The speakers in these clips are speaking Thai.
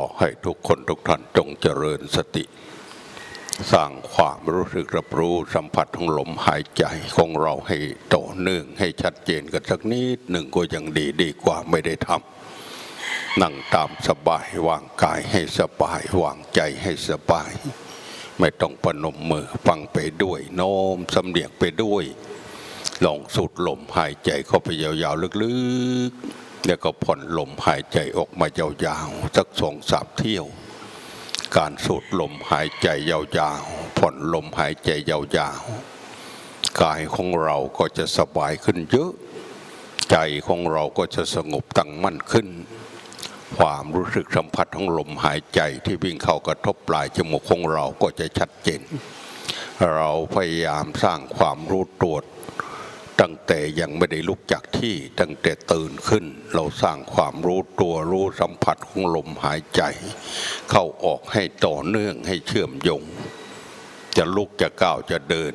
อให้ทุกคนทุกท่านจงเจริญสติ สร้างความรู้สึกรับรู้สัมผัสของลมหายใจของเราให้ต่อเนื่องให้ชัดเจนกันสักนิดหนึ่งก็ยังดีดีกว่าไม่ได้ทำนั่งตามสบายวางกายให้สบายวางใจให้สบาย ไม่ต้องประนมมือฟังไปด้วยโน้มสำเนียกไปด้วย ลองสูดลมหายใจเข้าไปยาวๆลึกๆ แล้วก็ผ่อนลมหายใจออกมายาวๆสักสองสามเที่ยว การสูดลมหายใจยาวๆผ่อนลมหายใจยาวๆกายของเราก็จะสบายขึ้นเยอะ ใจของเราก็จะสงบตั้งมั่นขึ้น ความรู้สึกสัมผัสของลมหายใจที่วิ่งเข้ากระทบปลายจมูกของเราก็จะชัดเจน เราพยายามสร้างความรู้ตัว ตั้งแต่ยังไม่ได้ลุกจากที่ตั้งแต่ตื่นขึ้น เราสร้างความรู้ตัวรู้สัมผัสของลมหายใจ เข้าออกให้ต่อเนื่องให้เชื่อมโยง จะลุกจะก้าวจะเดิน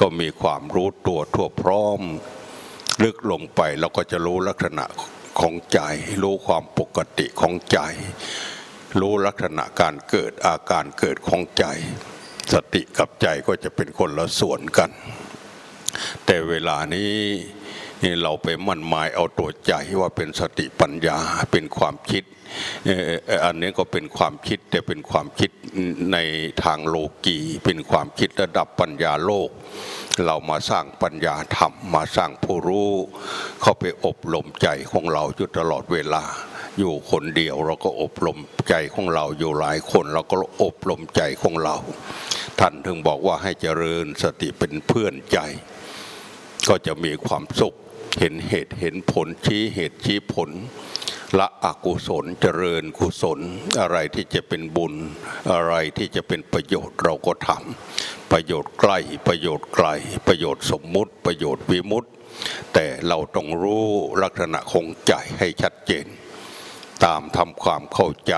ก็มีความรู้ตัวทั่วพร้อม ลึกลงไปเราก็จะรู้ลักษณะของใจ รู้ความปกติของใจ รู้ลักษณะการเกิดอาการเกิดของใจ สติกับใจก็จะเป็นคนละส่วนกัน แต่เวลานี้นี่เราไปมั่นหมายเอาตัวใจว่าเป็นสติปัญญาเป็นความคิดอันนี้ก็เป็นความคิดแต่เป็นความคิดในทางโลกีเป็นความคิดระดับปัญญาโลก เรามาสร้างปัญญาธรรมมาสร้างผู้รู้ เข้าไปอบรมใจของเราอยู่ตลอดเวลา อยู่คนเดียวเราก็อบรมใจของเราอยู่หลายคนเราก็อบรมใจของเรา ท่านถึงบอกว่าให้เจริญสติเป็นเพื่อนใจ ก็จะมีความสุขเห็นเหตุเห็นผลชี้เหตุชี้ผลละอกุศลเจริญกุศล อะไรที่จะเป็นบุญ อะไรที่จะเป็นประโยชน์เราก็ทำประโยชน์ใกล้ประโยชน์ไกล ประโยชน์สมมุติ ประโยชน์วิมุตติแต่เราต้องรู้ลักษณะของใจให้ชัดเจน ตามทำความเข้าใจ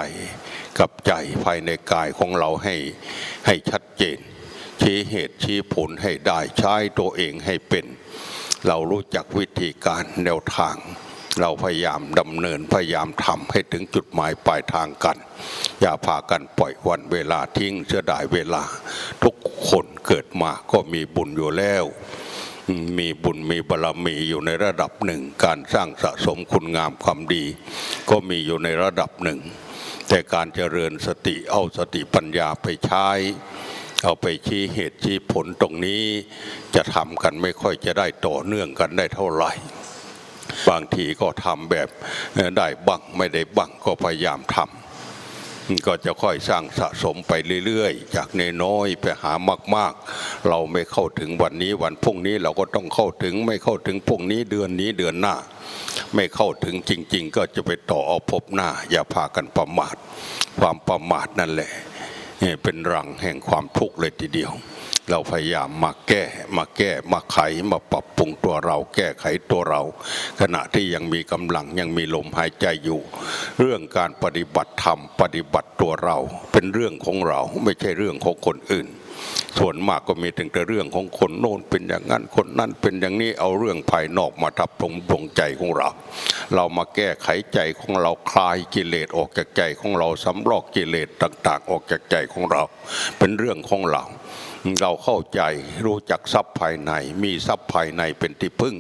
กับใจภายในกายของเราให้ให้ชัดเจน ชี้เหตุชี้ผลให้ได้ใช้ตัวเองให้เป็น เรารู้จักวิธีการแนวทาง เราพยายามดำเนินพยายามทำให้ถึงจุดหมายปลายทางกัน อย่าพากันปล่อยวันเวลาทิ้งเสียดายเวลา ทุกคนเกิดมาก็มีบุญอยู่แล้วมีบุญมีบารรมีอยู่ในระดับหนึ่ง การสร้างสะสมคุณงามความดี ก็มีอยู่ในระดับหนึ่ง แต่การเจริญสติเอาสติปัญญาไปใช้ เอาไปชี้เหตุชี้ผลตรงนี้จะทำกันไม่ค่อยจะได้ต่อเนื่องกันได้เท่าไหร่ บางทีก็ทำแบบได้บังไม่ได้บังก็พยายามทำก็จะค่อยสร้างสะสมไปเรื่อยๆ จากน้อยไปหามากๆ เราไม่เข้าถึงวันนี้วันพรุ่งนี้เราก็ต้องเข้าถึงไม่เข้าถึงพรุ่งนี้เดือนนี้เดือนหน้า ไม่เข้าถึงจริง ๆ ก็จะไปต่อเอาพบหน้า อย่าพากันประมาท ความประมาทนั่นแหละ เป็นรังแห่งความทุกข์เลยทีเดียว เราพยายามมาแก้มาแก้มาไขมาปรับปรุงตัวเรา แก้ไขตัวเรา ขณะที่ยังมีกำลังยังมีลมหายใจอยู่ เรื่องการปฏิบัติธรรมปฏิบัติตัวเรา เป็นเรื่องของเราไม่ใช่เรื่องของคนอื่น ส่วนมากก็มีถึงแต่เรื่องของคนโน้นเป็นอย่างนั้นคนนั้นเป็นอย่างนี้เอาเรื่องภายนอกมาทับถมดวงใจของเรา เรามาแก้ไขใจของเราคลายกิเลสออกจากใจของเราสำลอกกิเลสต่าง ๆ ออกจากใจของเรา เป็นเรื่องของเราเราเข้าใจรู้จักทรัพย์ภายใน มีทรัพย์ภายในเป็นที่พึ่ง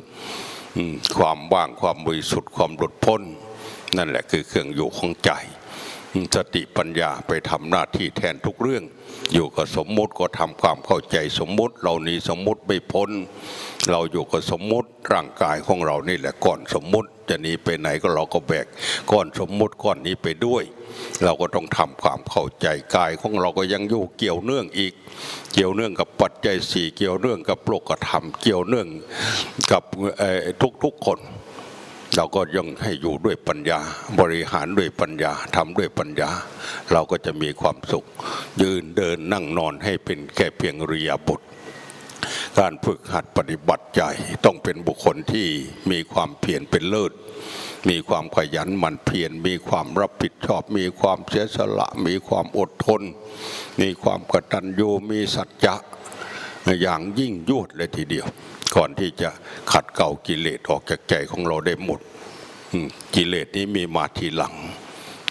ความว่างความบริสุทธิ์ความหลุดพ้น นั่นแหละคือเครื่องอยู่ของใจ สติปัญญาไปทำหน้าที่แทนทุกเรื่อง อยู่กับสมมุติก็ทำความเข้าใจสมมุติ เรานี้สมมุติไม่พ้น เราอยู่กับสมมุติร่างกายของเรานี่แหละก้อนสมมุติ จะหนีไปไหนก็เราก็แบกก้อนสมมุติก้อนนี้ไปด้วย เราก็ต้องทำความเข้าใจกายของเราก็ยังอยู่เกี่ยวเนื่องอีก เกี่ยวเนื่องกับปัจจัยสี่เกี่ยวเนื่องกับโลกธรรม เกี่ยวเนื่องกับทุกทุกๆคน เราก็ยังให้อยู่ด้วยปัญญา บริหารด้วยปัญญาทำด้วยปัญญา เราก็จะมีความสุข ยืนเดินนั่งนอนให้เป็นแค่เพียงเรียาบทการฝึกหัดปฏิบัติใจต้องเป็นบุคคลที่มีความเพียรเป็นเลิศ มีความขยันหมั่นเพียรมีความรับผิดชอบ มีความเสียสละ มีความอดทน มีความกตัญญูมีสัจจะอย่างยิ่งยวดเลยทีเดียว ก่อนที่จะขัดเกลากิเลสออกจากใจของเราได้หมดกิเลสนี้มีมาทีหลัง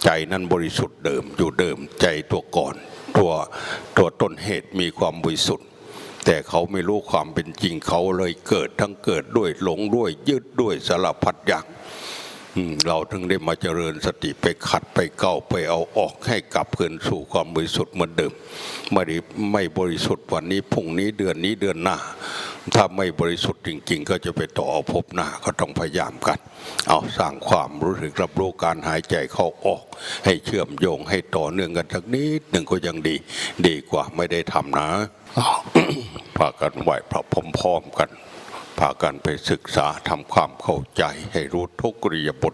ใจนั้นบริสุทธิ์เดิมอยู่เดิมใจตัวก่อน ตัวตัวต้นเหตุมีความบริสุทธิ์ แต่เขาไม่รู้ความเป็นจริงเขาเลยเกิดทั้งเกิดด้วยหลงด้วยยึดด้วยสารพัดอย่างเราถึงได้มาเจริญสติไปขัดไปเก้าไปเอาออกให้กลับคืนสู่ความบริสุทธิ์เหมือนเดิมไม่ได้ไม่บริสุทธิ์วันนี้พรุ่งนี้เดือนนี้เดือนหน้า ถ้าไม่บริสุทธิ์จริง ๆ ก็จะไปต่อพบหน้าก็ต้องพยายามกัน เอาสร้างความรู้สึกรับรู้การหายใจเข้าออก ให้เชื่อมโยงให้ต่อเนื่องกันสักนิดหนึ่งก็ยังดี ดีกว่าไม่ได้ทำนะพากันไหวพระพร้อมๆกันพากันไปศึกษาทำความเข้าใจให้รู้ทุกกริยบท